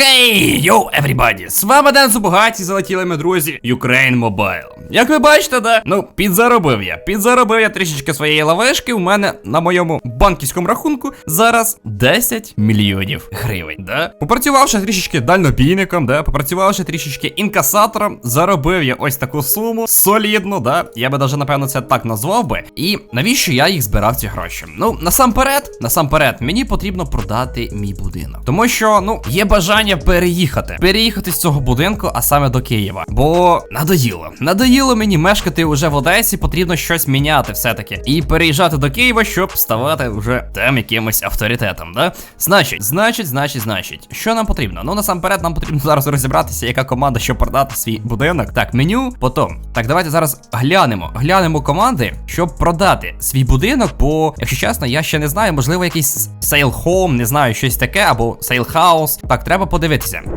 Хей, йоу, everybody! З вами Ден Зубагаті, залетіли ми, друзі, Ukraine Mobile. Як ви бачите, да? Ну, підзаробив я. Підзаробив я трішечки своєї лавешки. У мене на моєму банківському рахунку зараз 10 мільйонів гривень, да? Попрацювавши трішечки дальнобійником, да? Попрацювавши трішечки інкасатором, заробив я ось таку суму солідну, да? Я би даже, напевно, це так назвав би. І навіщо я їх збирав ці гроші? Ну, насамперед, насамперед, мені потрібно продати мій будинок. Тому що, ну, є бажання переїхати. Переїхати з цього будинку, а саме до Києва. Бо надоїло. Надоїло мені мешкати уже в Одесі, потрібно щось міняти все-таки. І переїжджати до Києва, щоб ставати вже там якимось авторитетом, да? Значить, значить, значить, значить. Що нам потрібно? Ну, насамперед, нам потрібно зараз розібратися, яка команда, щоб продати свій будинок. Так, меню, потім. Так, давайте зараз глянемо. Глянемо команди, щоб продати свій будинок, бо, якщо чесно, я ще не знаю, можливо, якийсь сейл home, не знаю, щось таке, або сейл хаус. Так, треба подивитися.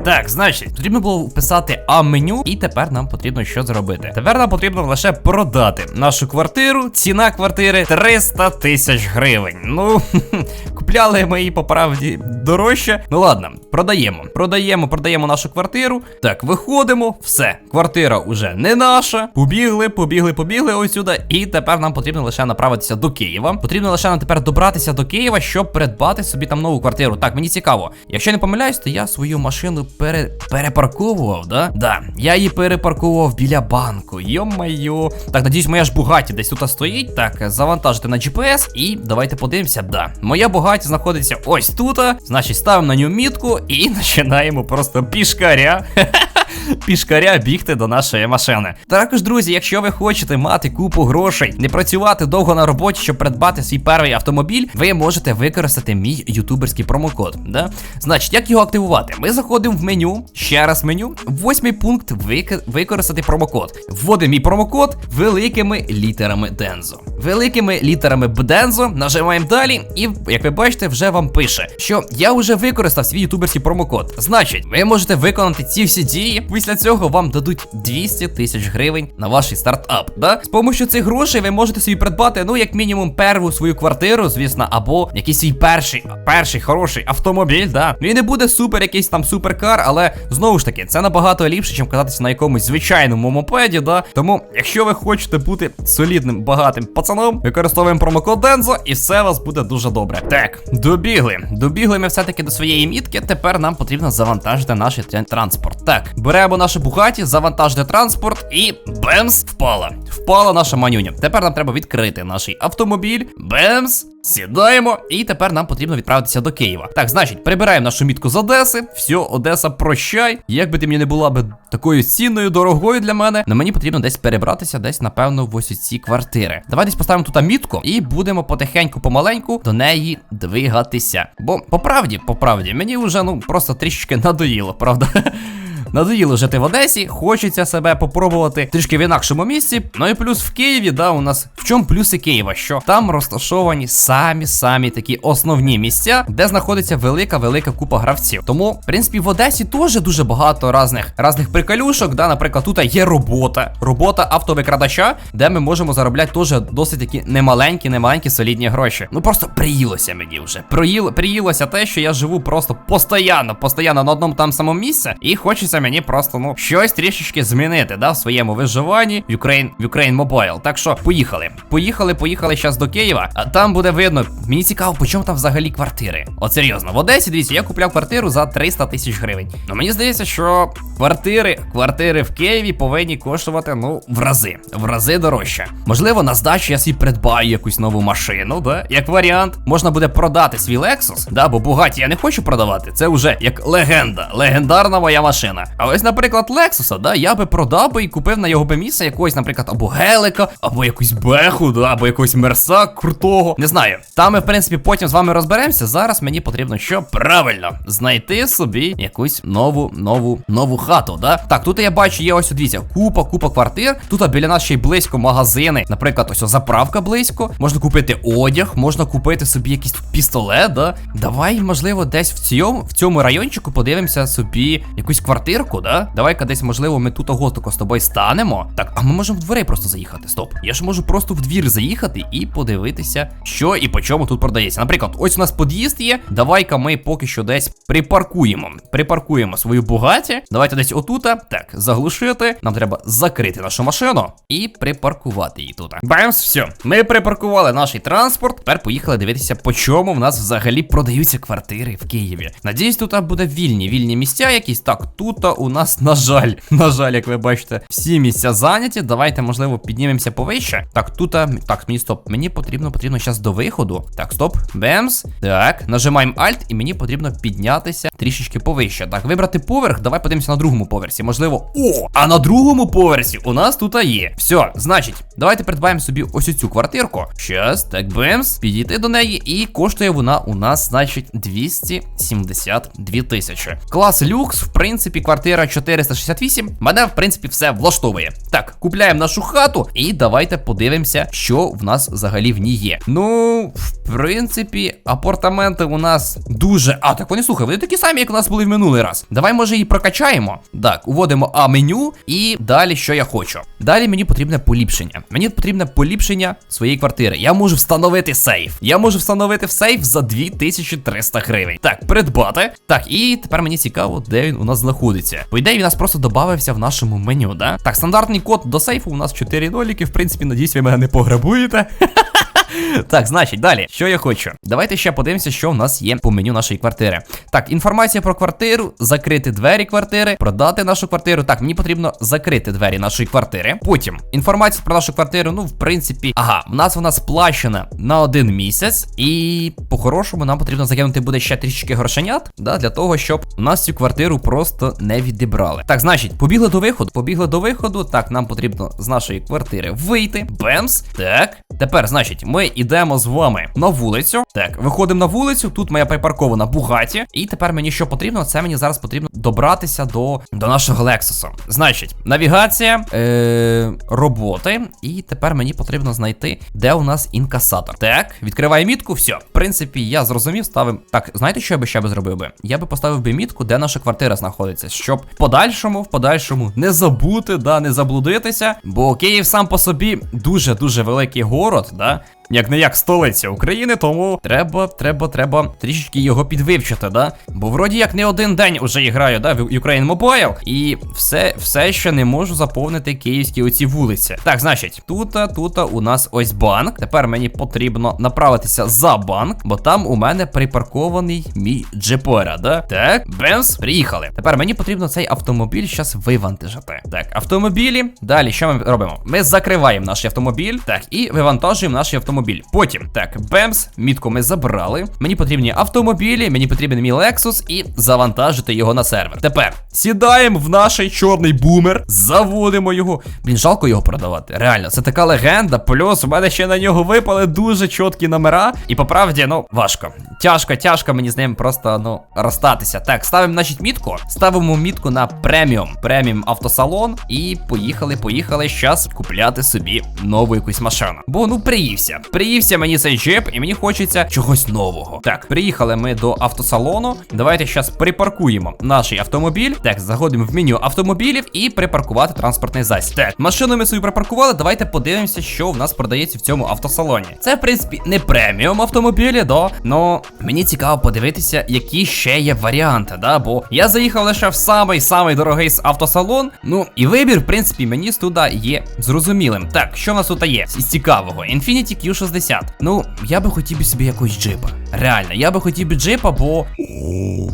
Так, значить, потрібно було вписати А меню, і тепер нам потрібно що зробити. Тепер нам потрібно лише продати нашу квартиру. Ціна квартири 300 тисяч гривень. Ну, купляли ми її по правді дорожче. Ну ладно, продаємо. Продаємо, продаємо нашу квартиру. Так, виходимо, все. Квартира уже не наша. Побігли, побігли, побігли ось сюди. І тепер нам потрібно лише направитися до Києва. Потрібно лише нам тепер добратися до Києва, щоб придбати собі там нову квартиру. Так, мені цікаво. Якщо не помиляюсь, то я свою машину пере... перепарковував, да? Да. Я її перепарковував біля банку. Йо-майо. Так, надіюсь, моя ж Бугаті десь тут стоїть. Так, завантажити на GPS і давайте подивимося. Да. Моя Бугаті знаходиться ось тут. Значить, ставимо на нього мітку і починаємо просто пішкаря. Пішкаря бігти до нашої машини. Також, друзі, якщо ви хочете мати купу грошей, не працювати довго на роботі, щоб придбати свій перший автомобіль, ви можете використати мій ютуберський промокод. Да? Значить, як його активувати? Ми заходимо в меню, ще раз меню, восьмий пункт вики- використати промокод. Вводимо мій промокод великими літерами Дензо. Великими літерами Бдензо, нажимаємо далі, і як ви бачите, вже вам пише, що я вже використав свій ютуберський промокод. Значить, ви можете виконати ці всі дії. Після цього вам дадуть 200 тисяч гривень на ваш стартап. Да? З помощью цих грошей ви можете собі придбати, ну, як мінімум, перву свою квартиру, звісно, або якийсь свій перший, перший хороший автомобіль. Да? Він не буде супер, якийсь там суперкар, але знову ж таки, це набагато ліпше, ніж кататися на якомусь звичайному мопеді. Да? Тому, якщо ви хочете бути солідним багатим пацаном, використовуємо промокод Дензо, і все у вас буде дуже добре. Так, добігли. Добігли ми все-таки до своєї мітки. Тепер нам потрібно завантажити наш транспорт. Так, беремо наше Бугаті, завантажити транспорт і бемс впала. Впала наша манюня. Тепер нам треба відкрити наш автомобіль. Бемс. Сідаємо, і тепер нам потрібно відправитися до Києва. Так, значить, прибираємо нашу мітку з Одеси. Все, Одеса, прощай. Як би ти мені не була би такою цінною, дорогою для мене, але мені потрібно десь перебратися, десь, напевно, в ось ці квартири. Давай десь поставимо тут мітку і будемо потихеньку, помаленьку до неї двигатися. Бо по правді, по правді, мені вже ну просто трішечки надоїло, правда? Надоїло жити в Одесі, хочеться себе попробувати трішки в інакшому місці. Ну і плюс в Києві, да, у нас в чому плюси Києва? Що там розташовані самі самі такі основні місця, де знаходиться велика велика купа гравців. Тому, в принципі, в Одесі теж дуже багато разних разних приколюшок. Да, наприклад, тут є робота, робота автовикрадача, де ми можемо заробляти теж досить такі немаленькі, немаленькі солідні гроші. Ну просто приїлося мені вже. Приїло, приїлося те, що я живу просто постійно, постійно на одному там самому місці, і хочеться мені просто ну щось трішечки змінити, да, в своєму виживанні в Ukraine, в Ukraine Mobile. Так що поїхали. Поїхали, поїхали зараз до Києва. А там буде видно. Мені цікаво, по чому там взагалі квартири. От серйозно, в Одесі, дивіться, я купляв квартиру за 300 тисяч гривень. Ну мені здається, що квартири, квартири в Києві повинні коштувати, ну, в рази, в рази дорожче. Можливо, на здачу я собі придбаю якусь нову машину, да? Як варіант, можна буде продати свій Lexus, да, бо Bugatti я не хочу продавати. Це вже як легенда, легендарна моя машина. А ось, наприклад, Lexus, да, я би продав би і купив на його би місце якогось, наприклад, або гелика, або якусь беху, да, або якогось мерса крутого. Не знаю. Там ми, в принципі, потім з вами розберемося. Зараз мені потрібно що правильно знайти собі якусь нову, нову, нову хату. Да? Так, тут я бачу, є ось дивіться, купа, купа квартир. Тут біля нас ще й близько магазини. Наприклад, ось заправка близько. Можна купити одяг, можна купити собі якийсь пістолет. Да? Давай, можливо, десь в цьому в цьому райончику подивимося собі якусь квартиру. Квартирку, да? Давай-ка десь, можливо, ми тут гостико з тобою станемо. Так, а ми можемо в дверей просто заїхати. Стоп. Я ж можу просто в двір заїхати і подивитися, що і по чому тут продається. Наприклад, ось у нас під'їзд є. Давай-ка ми поки що десь припаркуємо. Припаркуємо свою бугаті. Давайте десь отута. Так, заглушити. Нам треба закрити нашу машину і припаркувати її тут. Бамс, все. Ми припаркували наш транспорт. Тепер поїхали дивитися, по чому в нас взагалі продаються квартири в Києві. Надіюсь, тут буде вільні, вільні місця якісь. Так, тут у нас, на жаль, на жаль, як ви бачите, всі місця зайняті. Давайте, можливо, піднімемося повище. Так, тут, так, мені стоп. Мені потрібно, потрібно зараз до виходу. Так, стоп. Бемс. Так, нажимаємо Alt, і мені потрібно піднятися трішечки повище. Так, вибрати поверх. Давай подивимося на другому поверсі. Можливо. О! А на другому поверсі у нас тут є. Все, значить, давайте придбаємо собі ось цю квартирку. Щас, так, бемс, підійти до неї, і коштує вона у нас, значить, 272 тисячі. Клас люкс, в принципі, квартира 468. Мене, в принципі, все влаштовує. Так, купляємо нашу хату, і давайте подивимося, що в нас взагалі в ній є. Ну, в принципі, апартаменти у нас дуже. А, так вони слухай, вони такі самі, як у нас були в минулий раз. Давай, може, її прокачаємо. Так, уводимо А меню і далі, що я хочу. Далі мені потрібне поліпшення. Мені потрібне поліпшення своєї квартири. Я можу встановити сейф. Я можу встановити в сейф за 2300 гривень. Так, придбати. Так, і тепер мені цікаво, де він у нас знаходиться. По ідеї, він нас просто додався в нашому меню, да? Так, стандартний код до сейфу у нас 4 ноліки. В принципі, надіюсь, ви мене не пограбуєте. Так, значить, далі, що я хочу? Давайте ще подивимося, що в нас є по меню нашої квартири. Так, інформація про квартиру, закрити двері квартири, продати нашу квартиру. Так, мені потрібно закрити двері нашої квартири. Потім інформація про нашу квартиру, ну, в принципі, ага, в нас вона сплачена на один місяць, і по-хорошому нам потрібно закинути буде ще трішечки грошенят, да, для того, щоб нас цю квартиру просто не відібрали. Так, значить, побігли до виходу. Побігли до виходу. Так, нам потрібно з нашої квартири вийти. Бемс. Так. Тепер, значить, ми йдемо з вами на вулицю. Так, виходимо на вулицю. Тут моя припаркована бугаті. І тепер мені що потрібно? Це мені зараз потрібно добратися до до нашого Лексусу. Значить, навігація, е, роботи. І тепер мені потрібно знайти, де у нас інкасатор. Так, відкриваю мітку, все. В принципі, я зрозумів, ставим. Так, знаєте, що я би ще би зробив би? Я би поставив би мітку, де наша квартира знаходиться, щоб в подальшому, в подальшому не забути, да, не заблудитися. Бо Київ сам по собі дуже-дуже великий город, да як не як столиця України, тому треба, треба, треба трішечки його підвивчити, да? Бо вроді як не один день уже граю, да, в Ukraine Mobile, і все все ще не можу заповнити київські оці вулиці. Так, значить, тут, тут у нас ось банк. Тепер мені потрібно направитися за банк, бо там у мене припаркований мій джепора, да? Так, бенс, приїхали. Тепер мені потрібно цей автомобіль зараз вивантажити. Так, автомобілі. Далі що ми робимо? Ми закриваємо наш автомобіль, так, і вивантажуємо наш автомобіль автомобіль. Потім, так, Бемс, мітку ми забрали. Мені потрібні автомобілі, мені потрібен мій Lexus і завантажити його на сервер. Тепер сідаємо в наш чорний бумер, заводимо його. Блін, жалко його продавати. Реально, це така легенда. Плюс у мене ще на нього випали дуже чіткі номера. І по правді, ну, важко. Тяжко, тяжко мені з ним просто, ну, розстатися. Так, ставимо, значить, мітку. Ставимо мітку на преміум. Преміум автосалон. І поїхали, поїхали. Щас купляти собі нову якусь машину. Бо ну приївся. Приївся мені цей джип, і мені хочеться чогось нового. Так, приїхали ми до автосалону. Давайте зараз припаркуємо наш автомобіль. Так, заходимо в меню автомобілів і припаркувати транспортний засіб. Так, машину ми собі припаркували. Давайте подивимося, що в нас продається в цьому автосалоні. Це, в принципі, не преміум автомобілі, да. Но мені цікаво подивитися, які ще є варіанти, да. Бо я заїхав лише в самий-самий дорогий автосалон. Ну, і вибір, в принципі, мені туди є зрозумілим. Так, що в нас тут є? Із цікавого. Infiniti Q60. Ну, я би хотів собі якогось джипа. Реально, я би хотів би джипа, бо.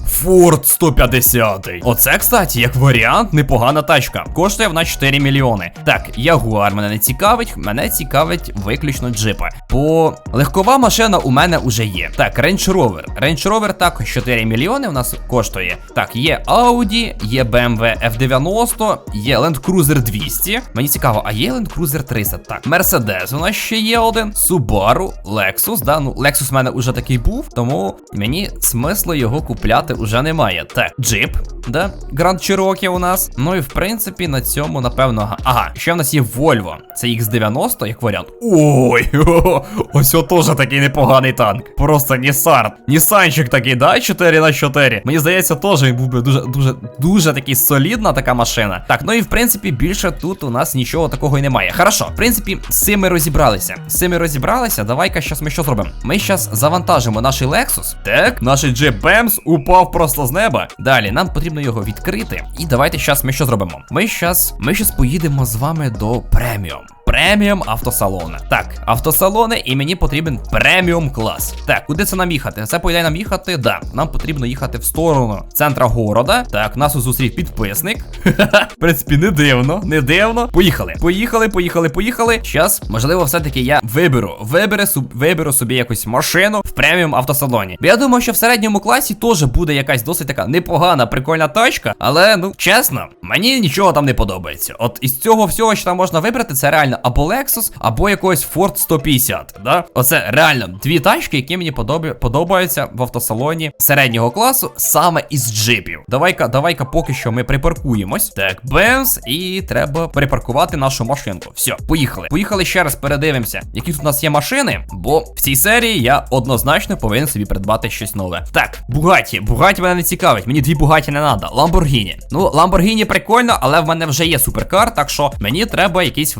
Форд 150. Оце, кстати, як варіант, непогана тачка. Коштує вона 4 мільйони. Так, Ягуар мене не цікавить, мене цікавить виключно джипа. Бо легкова машина у мене вже є. Так, Range Rover. Range Rover також 4 мільйони у нас коштує. Так, є Audi, є BMW F90, є Land Cruiser 200. Мені цікаво, а є Land Cruiser 300. Так, Mercedes у нас ще є один. Subaru, Lexus, да, ну Lexus в мене уже такий був, тому мені смислу його купляти уже немає. Так, джип, да, Grand Cherokee у нас. Ну і в принципі на цьому, напевно. Ага, ще в нас є Volvo. Це X90, як варіант. Ой, о, ось о теж такий непоганий танк. Просто Nissan. Нісанчик такий, да, 4 на 4 Мені здається, теж він був би дуже, дуже, дуже такий солідна така машина. Так, ну і в принципі, більше тут у нас нічого такого і немає. Хорошо, в принципі, з цим ми розібралися. З цим ми розібралися. Давай-ка щас ми що зробимо? Ми щас завантажимо наш Lexus. Так, наш Jeep упав просто з неба. Далі, нам потрібно його відкрити. І давайте щас ми що зробимо? Ми щас, ми щас поїдемо з вами до преміум. Преміум автосалони. Так, автосалони, і мені потрібен преміум клас. Так, куди це нам їхати? Це по ідеї нам їхати, да. Нам потрібно їхати в сторону центра города. Так, нас у зустрів підписник. В принципі, не дивно, не дивно. Поїхали. Поїхали, поїхали, поїхали. Щас, можливо, все-таки я виберу. Виберу, виберу собі якусь машину в преміум автосалоні. Я думаю, що в середньому класі теж буде якась досить така непогана, прикольна тачка. Але, ну, чесно, мені нічого там не подобається. От із цього всього, що там можна вибрати, це реально або Lexus, або якогось Ford 150. Да? Оце реально дві тачки, які мені подобаються в автосалоні середнього класу, саме із джипів. Давай-ка, давай-ка поки що ми припаркуємось. Так, Бенз, і треба припаркувати нашу машинку. Все, поїхали. Поїхали ще раз передивимося, які тут у нас є машини. Бо в цій серії я однозначно повинен собі придбати щось нове. Так, Бугаті. Бугаті мене не цікавить. Мені дві Бугаті не треба. Ламборгіні. Ну, Ламборгіні прикольно, але в мене вже є суперкар, так що мені треба якийсь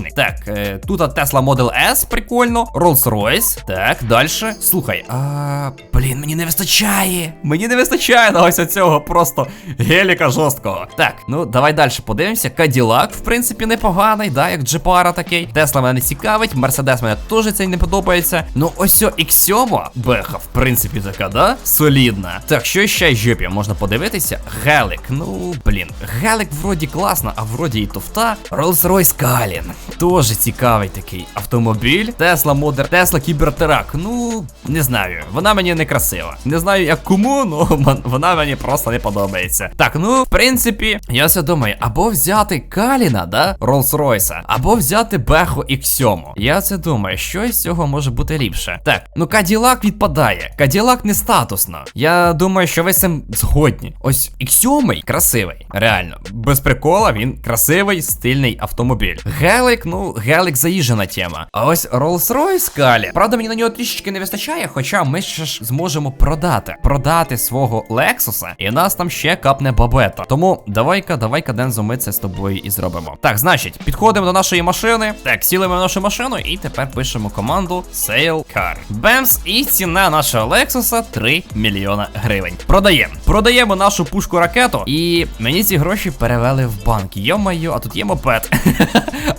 внедорожник. Так, е, тут Tesla Model S, прикольно. Rolls-Royce. Так, далі. Слухай, а, блін, мені не вистачає. Мені не вистачає на ось цього просто геліка жорсткого. Так, ну давай далі подивимося. Каділак, в принципі, непоганий, да, як джипара такий. Тесла мене не цікавить, Мерседес мене теж цей не подобається. Ну, ось о X7, беха, в принципі, така, да? Солідна. Так, що ще джипів можна подивитися? Гелик. Ну, блін, гелик вроді класно, а вроді і тофта. Rolls-Royce Kalin. Тоже цікавий такий автомобіль. Тесла Модер, Тесла Кібертрак. Ну, не знаю. Вона мені не красива. Не знаю, як кому, але вона мені просто не подобається. Так, ну, в принципі, я все думаю, або взяти Каліна, да, Rolls-Royce, або взяти Беху X7. Я це думаю, що із цього може бути ліпше. Так, ну Каділак відпадає. Каділак не статусно. Я думаю, що ви з цим згодні. Ось X7 красивий, реально. Без прикола він красивий, стильний автомобіль. Гелик, ну, гелик заїжджена тема. А ось Rolls-Royce Калі. Правда, мені на нього трішечки не вистачає, хоча ми ще ж зможемо продати. Продати свого Лексуса, і нас там ще капне бабета. Тому давай-ка, давай-ка, Дензо, ми це з тобою і зробимо. Так, значить, підходимо до нашої машини. Так, сілимо в нашу машину і тепер пишемо команду Sale Car. Бемс, і ціна нашого Лексуса 3 мільйона гривень. Продаємо. Продаємо нашу пушку ракету. І мені ці гроші перевели в банк. Йо-майо, а тут є мопед.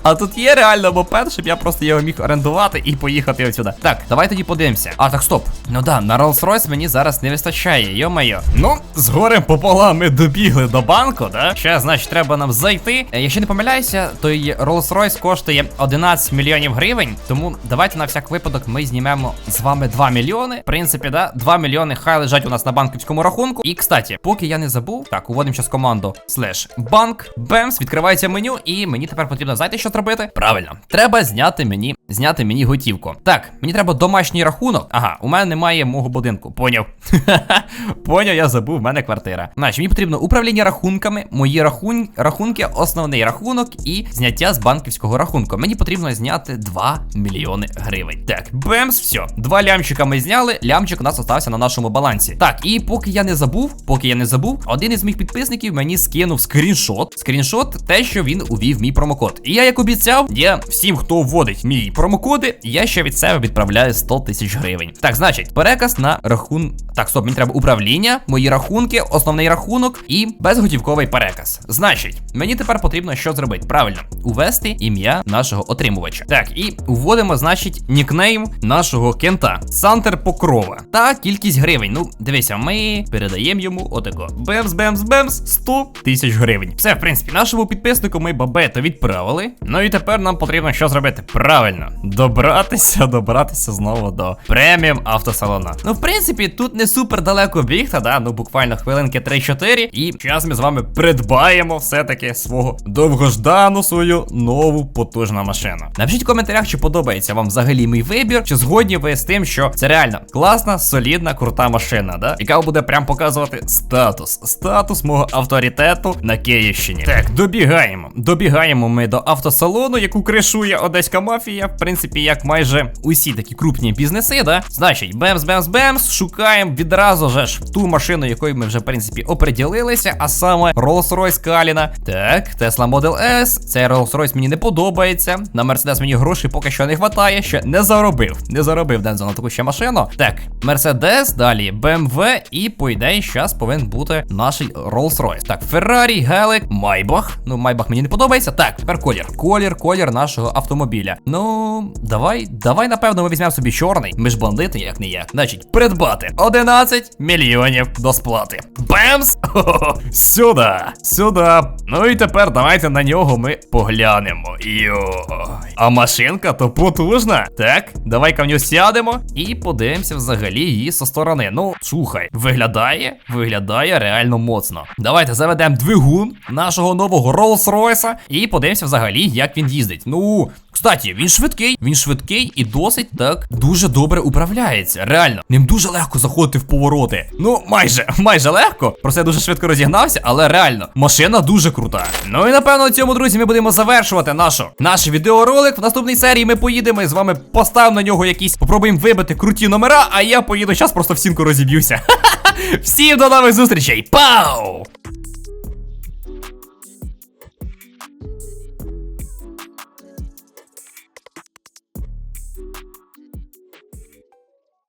А тут є реально мопед, щоб я просто його міг орендувати і поїхати отсюди. Так, давай тоді подивимося. А, так, стоп. Ну да, на Rolls-Royce мені зараз не вистачає, йо-майо. Ну, з горем пополам ми добігли до банку, да? Ще, значить, треба нам зайти. Е, Якщо не помиляюся, то Rolls-Royce коштує 11 мільйонів гривень. Тому давайте на всяк випадок ми знімемо з вами 2 мільйони. В принципі, да, 2 мільйони хай лежать у нас на банківському рахунку. І, кстати, поки я не забув, так, уводимо зараз команду слеш банк, бемс, відкривається меню, і мені тепер потрібно, знаєте, що зробити? Правильно, треба зняти мені, зняти мені готівку. Так, мені треба домашній рахунок. Ага, у мене немає мого будинку. Поняв. Поняв, я забув, в мене квартира. Значить, мені потрібно управління рахунками, мої рахун... рахунки, основний рахунок і зняття з банківського рахунку. Мені потрібно зняти 2 мільйони гривень. Так, бемс, все. Два лямчика ми зняли. Лямчик у нас остався на нашому балансі. Так, і поки я не забув, поки я не забув, один із моїх підписників мені скинув скріншот. Скріншот, те, що він увів мій промокод. І я, як обіцяв, я всім, хто вводить мій промокоди, я ще від себе відправляю 100 тисяч гривень. Так, значить, переказ на рахун. Так, стоп, мені треба управління, мої рахунки, основний рахунок і безготівковий переказ. Значить, мені тепер потрібно що зробити? Правильно, увести ім'я нашого отримувача. Так, і вводимо, значить, нікнейм нашого кента. Сантер Покрова. Та кількість гривень. Ну, дивися, ми передаємо йому отако. Бемс, бемс, бемс, 100 тисяч гривень. Все, в принципі, нашому підписнику ми бабето відправили. Ну і тепер нам потрібно що зробити? Правильно, добратися, добратися знову до преміум автосалона. Ну, в принципі, тут не супер далеко бігти, да, ну буквально хвилинки 3-4. І зараз ми з вами придбаємо все-таки свого довгождану свою нову потужну машину. Напишіть в коментарях, чи подобається вам взагалі мій вибір, чи згодні ви з тим, що це реально класна, солідна, крута машина, да? яка буде прям показувати статус, статус мого авторитету на Київщині. Так, добігаємо. Добігаємо ми до автосалону, яку кришує одеська мафія. В принципі, як майже усі такі крупні бізнеси, да? Значить, бемс, бемс, бемс, шукаємо відразу же ж ту машину, якою ми вже, в принципі, оприділилися, а саме Rolls-Royce Каліна. Так, Tesla Model S. Цей Rolls-Royce мені не подобається. На Mercedes мені грошей поки що не вистачає. Ще не заробив. Не заробив Дензо на таку ще машину. Так, Mercedes, далі BMW і, по ідеї, зараз повинен бути наш Rolls-Royce. Так, Ferrari, Гелик, Майбах. Ну, Майбах мені не подобається. Так, тепер колір. Колір, колір нашого автомобіля. Ну, давай, давай, напевно, ми візьмемо собі чорний. Ми ж бандити, як не як. Значить, придбати 11 мільйонів до сплати. Бемс! Сюди, сюди. Ну і тепер давайте на нього ми поглянемо. Йой. А машинка то потужна. Так, давай-ка в нього сядемо і подивимося взагалі її со сторони. Ну, слухай, виглядає, виглядає реально моцно. Давайте заведемо двигун нашого нового Rolls-Royce і подивимося взагалі, як він їздить. Ну, кстати, він швидкий, він швидкий і досить так дуже добре управляється. Реально, ним дуже легко заходити в повороти. Ну, майже, майже легко. Просто я дуже швидко розігнався, але реально, машина дуже крута. Ну і напевно, на цьому, друзі, ми будемо завершувати нашу наш відеоролик. В наступній серії ми поїдемо і з вами поставимо на нього якісь, попробуємо вибити круті номера, а я поїду зараз просто в сінку розіб'юся. Всім до нових зустрічей! Пау!